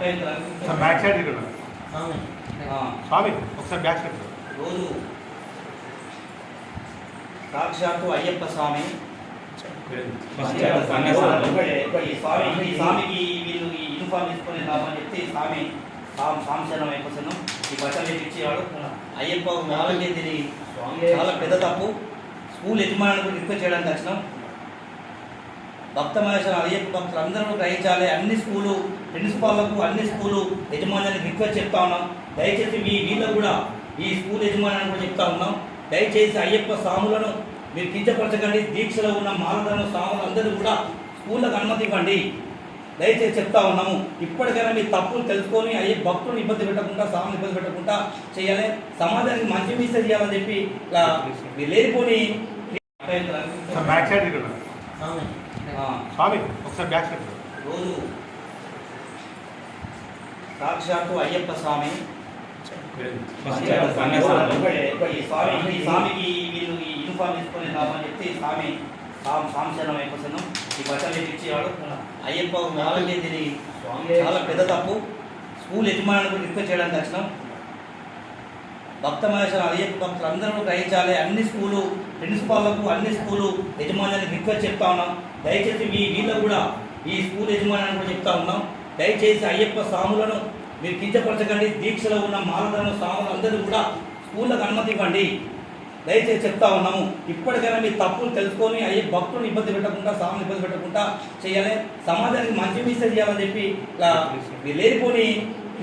Back side స్వామి ఒకసారి back side రోజు సాక్షాత్తు అయ్యప్ప స్వామి. ఈ స్వామి ఈ స్వామికి వీళ్ళు ఈ యూనిఫామ్ తీసుకొని రామని చెప్తే ఈ స్వామి సాంశనం అయిపోతాను. ఈ బట్టలు ఇచ్చేవాడు అయ్యప్ప వాళ్ళకి ఇది చాలా పెద్ద తప్పు. స్కూల్ యజమానులకు రిక్వెస్ట్ చేయడానికి వచ్చినాం. భక్త మహేశ్వర అయ్యప్ప భక్తులు అందరూ గ్రహించాలి. అన్ని స్కూలు ప్రిన్సిపాల్లకు అన్ని స్కూలు యజమానులకు రిక్వెస్ట్ చెప్తా ఉన్నాం. దయచేసి మీ వీళ్ళకు కూడా ఈ స్కూల్ యజమానులను కూడా చెప్తా ఉన్నాం. దయచేసి అయ్యప్ప స్వాములను మీరు కించపరచకండి. దీక్షలో ఉన్న మాలధన స్వాములు అందరూ కూడా స్కూళ్ళకు అనుమతి ఇవ్వండి. దయచేసి చెప్తా ఉన్నాము. ఇప్పటికైనా మీ తప్పులు తెలుసుకొని అయ్యే భక్తులను ఇబ్బంది పెట్టకుండా స్వామిని ఇబ్బంది పెట్టకుండా చేయాలి. సమాజానికి మంచి మెసేజ్ చేయాలని చెప్పి ఇలా మీరు లేనిపోని స్వామి ఒకసారి బ్యాక్ రోజు సాక్షాత్తు అయ్యప్ప స్వామి. ఈ స్వామి ఈ స్వామికి వీళ్ళు ఈ యూనిఫామ్ తీసుకొని రామని చెప్తే ఈ స్వామి సాం సాంశనం అయిపోతాను ఈ బట్టలు ఇచ్చేవాడు అయ్యప్ప వాళ్ళకి చాలా పెద్ద తప్పు. స్కూల్ యజమానులకు రిక్వెస్ట్ చేయడానికి వచ్చినాం. భక్త మహేశ్వరం అయ్యప్ప భక్తులు అందరూ గ్రహించాలి. అన్ని స్కూలు ప్రిన్సిపాల్లకు అన్ని స్కూలు యజమానులకు రిక్వెస్ట్ చెప్తా ఉన్నాం. దయచేసి మీ వీళ్ళకు కూడా ఈ స్కూల్ యజమానులను కూడా చెప్తా ఉన్నాం. దయచేసి అయ్యప్ప స్వాములను మీరు కించపరచకండి. దీక్షలో ఉన్న మాలధన స్వాములు అందరూ కూడా స్కూళ్ళకు అనుమతి ఇవ్వండి. దయచేసి చెప్తా ఉన్నాము. ఇప్పటికైనా మీ తప్పులు తెలుసుకొని అయ్యే భక్తులను ఇబ్బంది పెట్టకుండా స్వామిని ఇబ్బంది పెట్టకుండా చేయాలి. సమాజానికి మంచి మెసేజ్ చేయాలని చెప్పి లేనిపోని